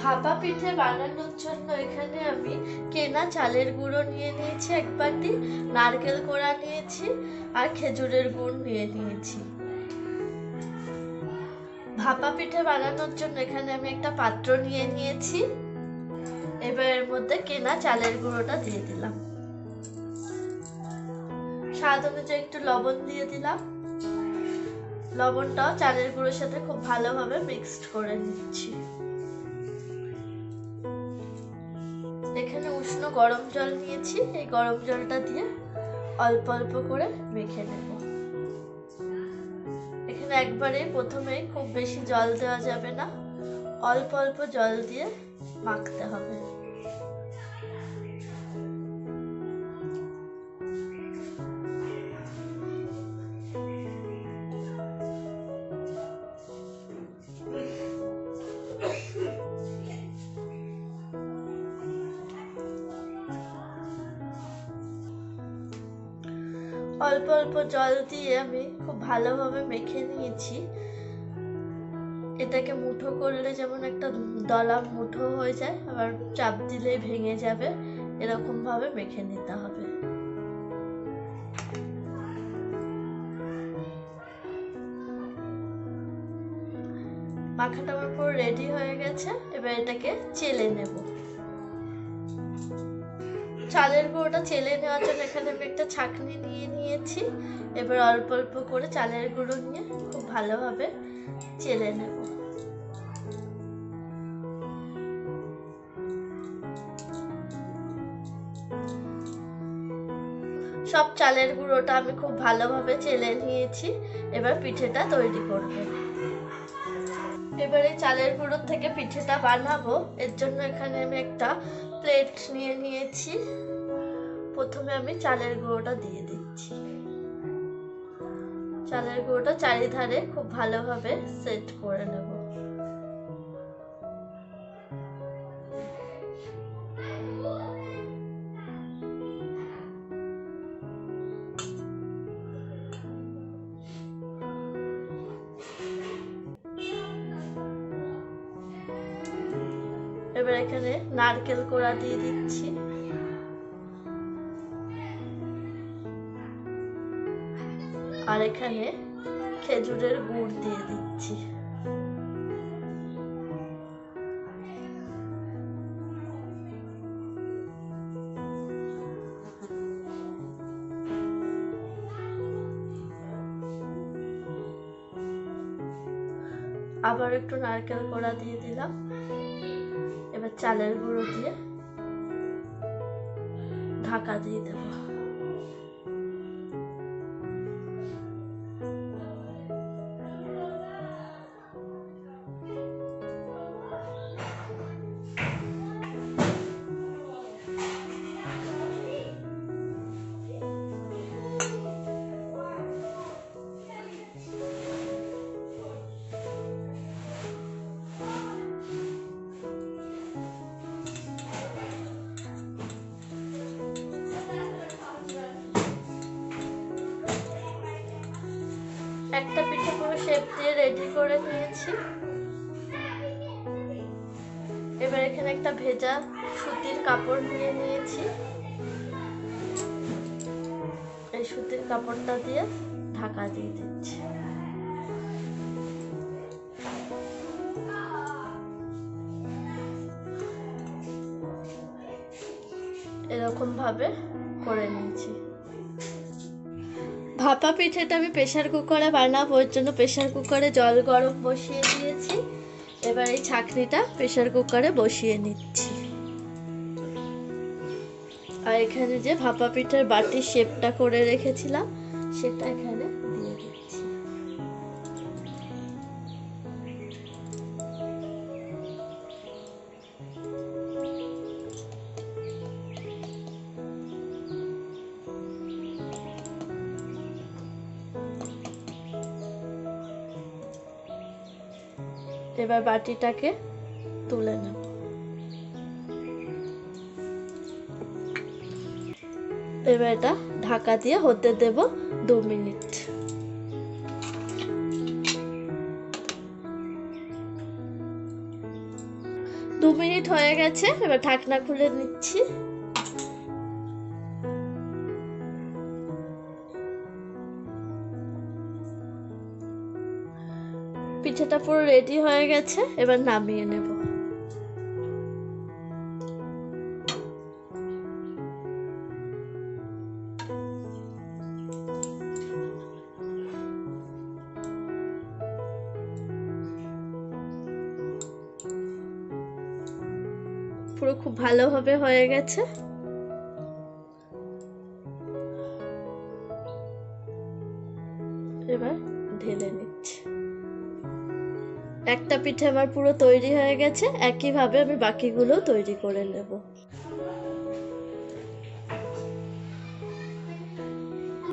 ভাপা পিঠে বানানোর জন্য এখানে আমি কেনা চালের গুঁড়ো নিয়ে নিয়েছি, এক বাটি, নারকেল কোড়া নিয়েছি আর খেজুরের গুড় নিয়ে নিয়েছি। ভাপা পিঠে বানানোর জন্য এখানে আমি একটা পাত্র নিয়ে নিয়েছি। এবার এর মধ্যে কেনা চালের গুঁড়োটা দিয়ে দিলাম। স্বাদ অনুযায়ী একটু লবণ দিয়ে দিলাম। লবণটাও চালের গুঁড়োর সাথে খুব ভালোভাবে মিক্সড করে নিচ্ছি। এখানে উষ্ণ গরম জল নিয়েছি। এই গরম জলটা দিয়ে অল্প অল্প করে মেখে নেব। এখানে একবারে প্রথমে খুব বেশি জল দেওয়া যাবে না। অল্প অল্প জল দিয়ে মাখতে হবে। অল্প অল্প জল দিয়ে আমি খুব ভালোভাবে মেখে নিয়েছি। এটাকে মুঠো করলে যেমন একটা দলা মুঠো হয়ে যায়, আবার চাপ দিলেই ভেঙে যাবে এরকম ভাবে মেখে নিতে হবে। মাখাটা আমার পুরো রেডি হয়ে গেছে, এবার এটাকে চেলে নেব। চালের গুঁড়োটা চেলে নেওয়ার জন্য এখানে আমি একটা ছাঁকনি দিয়ে নিয়েছি। এবার অল্প অল্প করে চালের গুঁড়ো নিয়ে খুব ভালোভাবে চেলে নেব। সব চালের গুঁড়োটা আমি খুব ভালোভাবে চেলে নিয়েছি। এবার পিঠেটা তৈরি করব। এবার চালের গুঁড়োর থেকে পিঠেটা বানাবো। এর জন্য এখানে আমি একটা প্লেট নিয়ে নিয়েছি। প্রথমে আমি চালের গুঁড়োটা দিয়ে দিচ্ছি। চালের গুঁড়োটা চারিধারে খুব ভালোভাবে সেট করে নেব। এবার এখানে নারকেল কোড়া দিয়ে দিচ্ছি। আর এখানে খেজুরের গুড় দিয়ে দিচ্ছি। আবার একটু নারকেল কোড়া দিয়ে দিলাম। চালের গুঁড়ো দিয়ে ঢাকা দিয়ে দেবো। একটা পিঠে পুরো শেপ দিয়ে রেডি করে নিয়েছি। এবার এখানে একটা ভেজা সুতির কাপড় নিয়ে নিয়েছি। এই সুতির কাপড়টা দিয়ে ঢাকা দিয়ে দিচ্ছি। এরকম ভাবে করে নিয়েছি। ভাপা পিঠেটা আমি প্রেশার কুকারে বানাবো, ওর জন্য প্রেশার কুকারে জল গরম বসিয়ে দিয়েছি। এবার এই ছাঁকনিটা প্রেশার কুকারে বসিয়ে নিচ্ছি। আর এখানে যে ভাপা পিঠের বাটির শেপটা করে রেখেছিলাম, সেটা এখানে এবার বাটিটাকে তুলে নেব এবার এটা ঢাকা দিয়ে হতে দেব দু মিনিট। দু মিনিট হয়ে গেছে, এবার ঢাকনা খুলে নিচ্ছি। পিঠাটা পুরো রেডি হয়ে গেছে এবার নামিয়ে নেব। পুরো খুব ভালোভাবে হয়ে গেছে। একটা পিঠে আমার পুরো তৈরি হয়ে গেছে একইভাবে আমি বাকিগুলো তৈরি করে নেব।